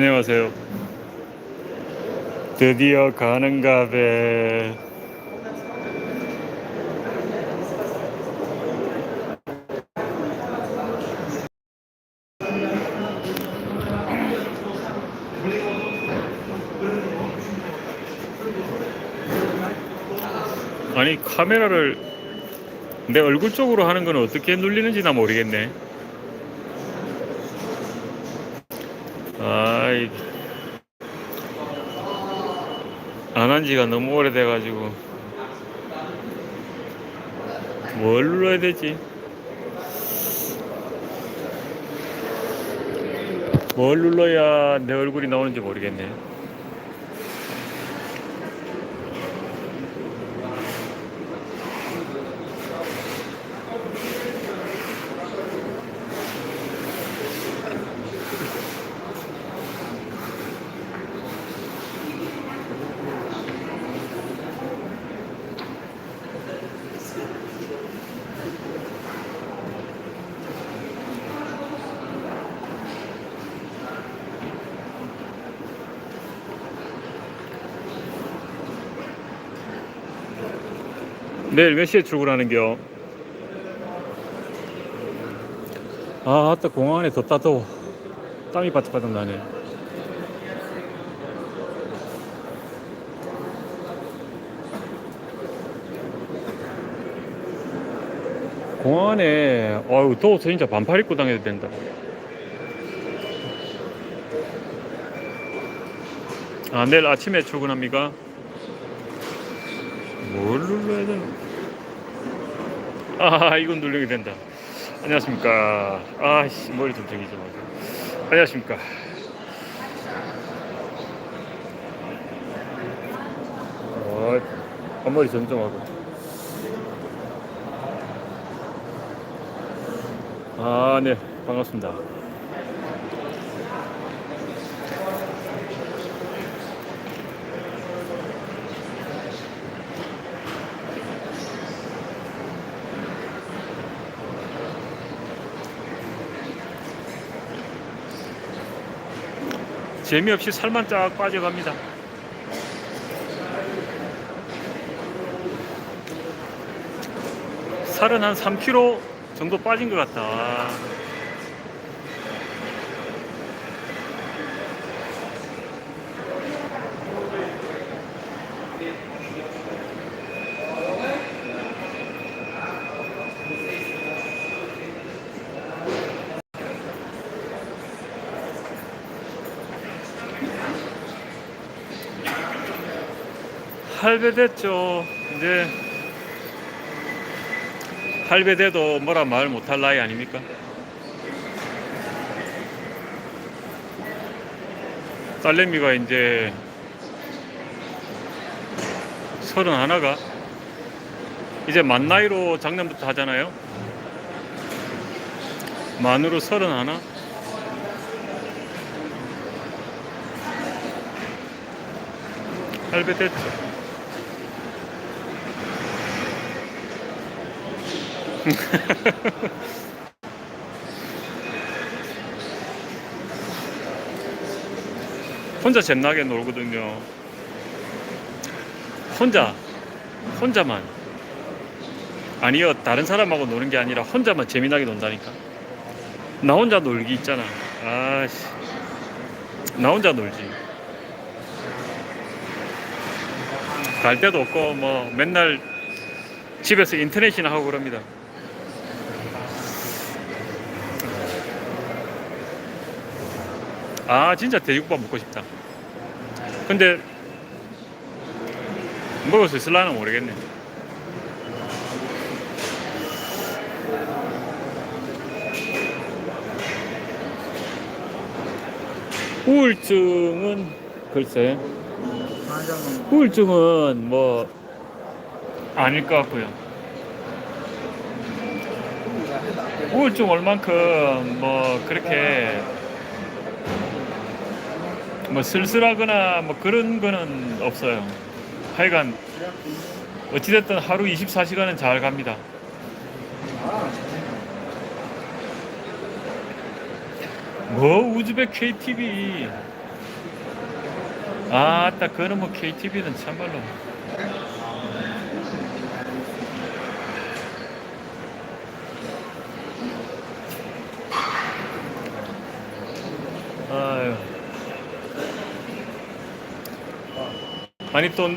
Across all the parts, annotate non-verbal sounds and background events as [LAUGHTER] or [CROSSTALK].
안녕하세요. 드디어 가는가 배. 아니 카메라를 내 얼굴 쪽으로 하는 건 어떻게 눌리는지 나 모르겠네. 아이 안 한 지가 너무 오래돼 가지고 뭘 눌러야 되지? 뭘 눌러야 내 얼굴이 나오는지 모르겠네. 내일 몇 시에 출근하는겨? 아, 아따 공항 안에 덥다 더워. 땀이 바짝바짝 나네. 공항 안에 어우 더워서 진짜 반팔 입고 다녀도 된다. 아, 내일 아침에 출근합니까? 뭘 눌러야 되나? 아, 이건 누르게 된다. 안녕하십니까. 아씨, 머리 좀 정리 좀 하고. 안녕하십니까. 어, 앞머리 정정하고. 아, 네, 반갑습니다. 재미없이 살만 쫙 빠져갑니다. 살은 한 3kg 정도 빠진 것 같다. 할배됐죠. 이제 할배돼도 뭐라 말 못할 나이 아닙니까? 딸내미가 이제 서른 하나가 이제 만 나이로 작년부터 하잖아요. 만으로 서른 하나. 할배 됐죠. [LAUGHS] 혼자 잼나게 놀거든요. 혼자, 혼자만. 아니요, 다른 사람하고 노는 게 아니라 혼자만 재미나게 논다니까. 나 혼자 놀기 있잖아. 아씨. 나 혼자 놀지. 갈 데도 없고, 뭐, 맨날 집에서 인터넷이나 하고 그럽니다. 아 진짜 돼지국밥 먹고 싶다. 근데 먹을 수 있을라나 모르겠네. 우울증은 글쎄. 우울증은 뭐 아닐 것 같고요. 우울증 얼만큼 뭐 그렇게 뭐 쓸쓸하거나 뭐 그런 거는 없어요. 하여간 어찌됐든 하루 24시간은 잘 갑니다. 뭐 우즈벡 KTV 아, 딱 그는 뭐 KTV는 참말로. 아니 또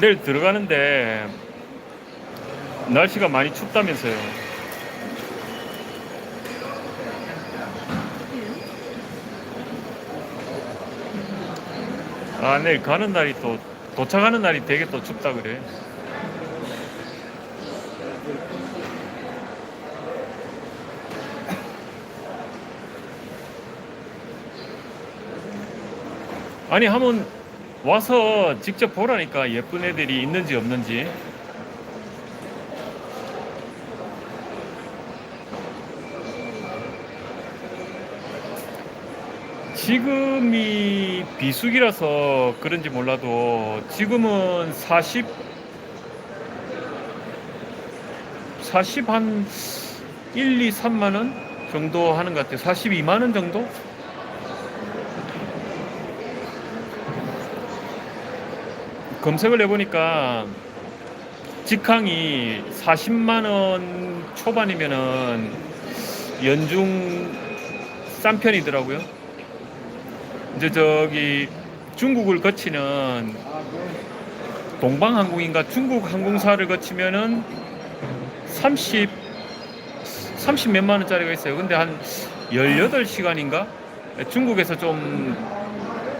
내일 들어가는데 날씨가 많이 춥다면서요. 아 내일 가는 날이 또 도착하는 날이 되게 또 춥다 그래. 아니 한번 와서 직접 보라니까 예쁜 애들이 있는지 없는지. 지금이 비수기라서 그런지 몰라도 지금은 40 40 한 1, 2, 3만 원 정도 하는 것 같아요. 42만 원 정도? 검색을 해보니까 직항이 40만 원 초반이면은 연중 싼 편이더라고요. 이제 저기 중국을 거치는 동방항공인가 중국 항공사를 거치면은 30 30 몇만 원짜리가 있어요. 근데 한 18시간인가? 중국에서 좀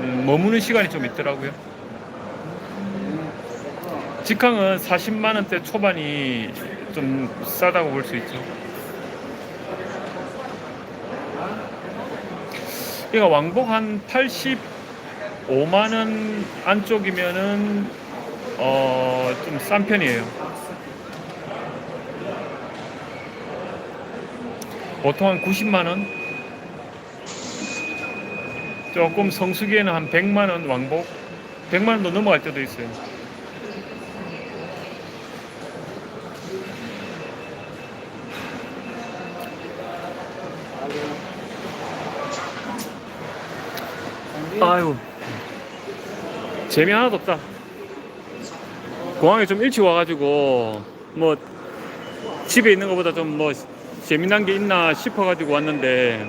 음, 머무는 시간이 좀 있더라고요. 직항은 40만 원대 초반이 좀 싸다고 볼 수 있죠. 그러니까 왕복 한 85만 원 안쪽이면은 어 좀 싼 편이에요. 보통 한 90만 원. 조금 성수기에는 한 100만 원 왕복. 100만 원도 넘어갈 때도 있어요. 아유. 재미 하나도 없다. 공항에 좀 일찍 와가지고 뭐 집에 있는 것보다 좀 뭐 재미난 게 있나 싶어가지고 왔는데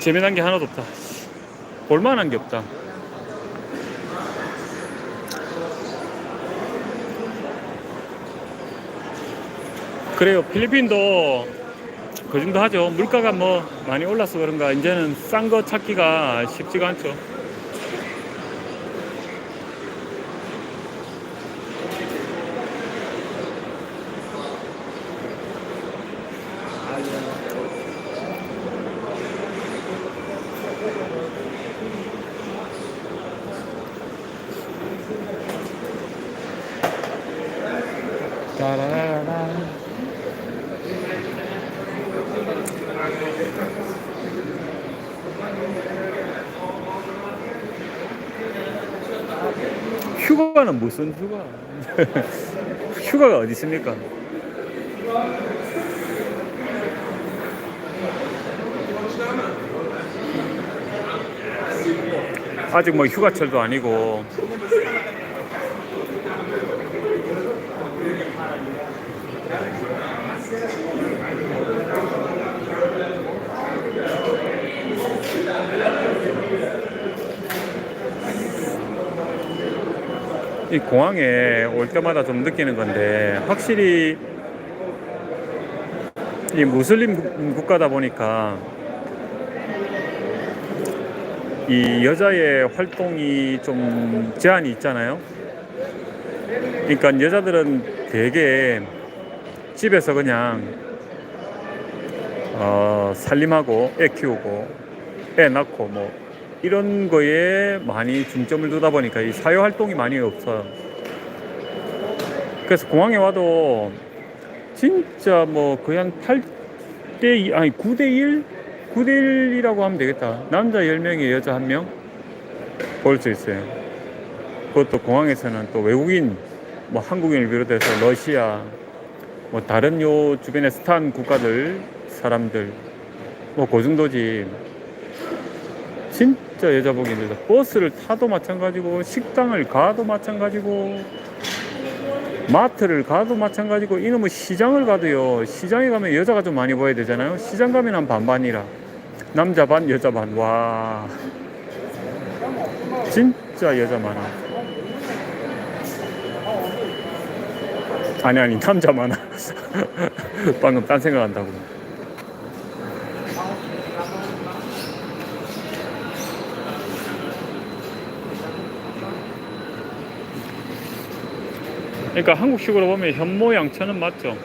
재미난 게 하나도 없다. 볼만한 게 없다. 그래요. 필리핀도 그 정도 하죠. 물가가 뭐 많이 올라서 그런가 이제는 싼 거 찾기가 쉽지가 않죠. 따라라라. 휴가는 무슨 휴가? [LAUGHS] 휴가가 어디 있습니까? 아직 뭐 휴가철도 아니고 이 공항에 올 때마다 좀 느끼는 건데 확실히 이 무슬림 국- 국가다 보니까 이 여자의 활동이 좀 제한이 있잖아요. 그러니까 여자들은 되게 집에서 그냥 어, 살림하고 애 키우고 애 낳고 뭐 이런 거에 많이 중점을 두다 보니까 이 사회 활동이 많이 없어요. 그래서 공항에 와도 진짜 뭐 거의 한 8대 2, 아니 9대 1? 9대 1이라고 하면 되겠다. 남자 10명에 여자 1명 볼 수 있어요. 그것도 공항에서는 또 외국인 뭐 한국인을 비롯해서 러시아 뭐 다른 요 주변의 스탄 국가들 사람들 뭐 그 정도지 진 짜 여자 보기 힘들다. 버스를 타도 마찬가지고, 식당을 가도 마찬가지고, 마트를 가도 마찬가지고, 이놈의 시장을 가도요. 시장에 가면 여자가 좀 많이 보여야 되잖아요. 시장 가면 한 반반이라. 남자 반, 여자 반. 와. 진짜 여자 많아. 아니, 아니, 남자 많아. [LAUGHS] 방금 딴 생각 한다고. 그러니까 한국식으로 보면 현모양처는 맞죠.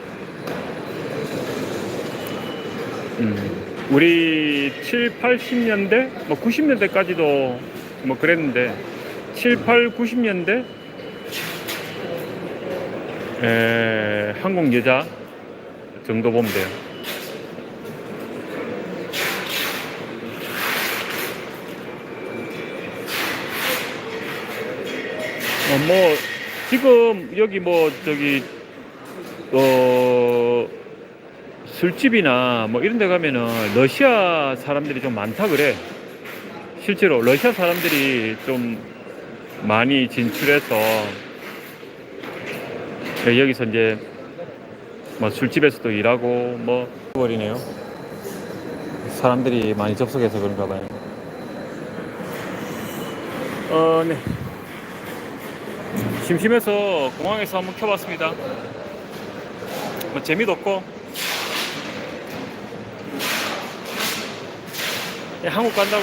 음, 우리 7, 80년대, 뭐 90년대까지도 뭐 그랬는데 7, 8, 90년대 에, 한국 여자 정도 보면 돼요. 어, 뭐 지금 여기 뭐 저기 어 술집이나 뭐 이런 데 가면은 러시아 사람들이 좀 많다 그래. 실제로 러시아 사람들이 좀 많이 진출해서 네, 여기서 이제 뭐 술집에서도 일하고 뭐 버리네요. 사람들이 많이 접속해서 그런가 봐요. 어, 네. 심심해서 공항에서 한번 켜봤습니다. 뭐 재미도 없고 예, 한국 간다고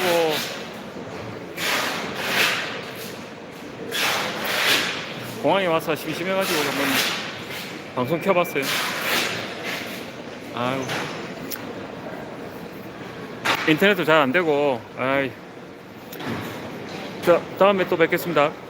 공항에 와서 심심해가지고 한번 방송 켜봤어요. 아유 인터넷도 잘 안 되고 아이 자 다음에 또 뵙겠습니다.